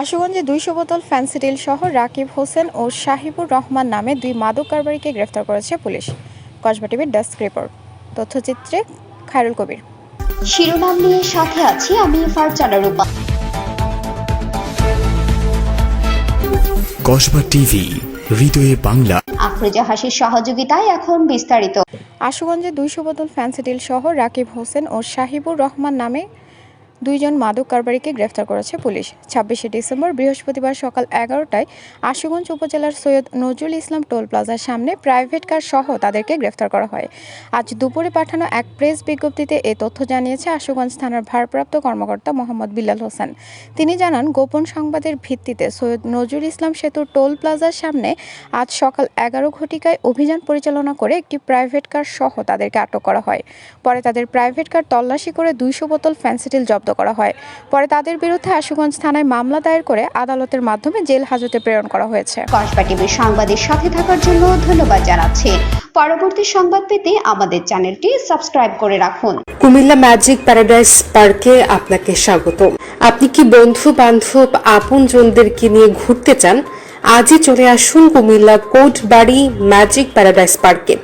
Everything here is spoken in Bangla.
আশুগঞ্জে দুইশো বোতল ফ্যান্সিডিল সহ রাকিব হোসেন ও শাহিবুর রহমান নামে দুই মাদক কারবারিকে গ্রেফতার করেছে পুলিশ। কসবা টিভির ডেস্ক রিপোর্ট। তথ্যচিত্রে খায়রুল কবির। শিরোনাম নিয়ে সাথে আছি আমি ফারজানা রূপা। কসবা টিভি হৃদয়ে বাংলা। আফরোজা হাসির সহযোগিতায় এখন বিস্তারিত। আশুগঞ্জে দুইশো বোতল ফ্যান্সিডিল সহ রাকিব হোসেন ও শাহিবুর রহমান নামে দুইজন মাদক কারবারিকে গ্রেফতার করেছে পুলিশ। ছাব্বিশে ডিসেম্বর বৃহস্পতিবার সকাল এগারোটায় আশুগঞ্জ উপজেলার সৈয়দ নজরুল ইসলাম টোল প্লাজার সামনে প্রাইভেট কার সহ তাদেরকে গ্রেফতার করা হয়। আজ দুপুরে পাঠানো এক প্রেস বিজ্ঞপ্তিতে এ তথ্য জানিয়েছে আশুগঞ্জ থানার ভারপ্রাপ্ত কর্মকর্তা মোহাম্মদ বিল্লাল হোসেন। তিনি জানান, গোপন সংবাদের ভিত্তিতে সৈয়দ নজরুল ইসলাম সেতুর টোল প্লাজার সামনে আজ সকাল এগারো ঘটিকায় অভিযান পরিচালনা করে একটি প্রাইভেট কার সহ তাদেরকে আটক করা হয়। পরে তাদের প্রাইভেট কার তল্লাশি করে দুইশো বোতল ফ্যান্সিডিল জব্দ করা হয়। পরে তাদের বিরুদ্ধে আশুগঞ্জ থানায় মামলা দায়ের করে আদালতের মাধ্যমে জেল হাজতে প্রেরণ করা হয়েছে। কসবা টিভির সংবাদের সাথে থাকার জন্য ধন্যবাদ জানাচ্ছি। পরবর্তী সংবাদ পেতে আমাদের চ্যানেলটি সাবস্ক্রাইব করে রাখুন। কুমিল্লা ম্যাজিক প্যারাডাইস পার্কে আপনাকে স্বাগত আপনি কি বন্ধু বান্ধব আপন জনদেরকে নিয়ে ঘুরতে চান? আজই চলে আসুন Cumilla Kotbari magic paradise পার্কে।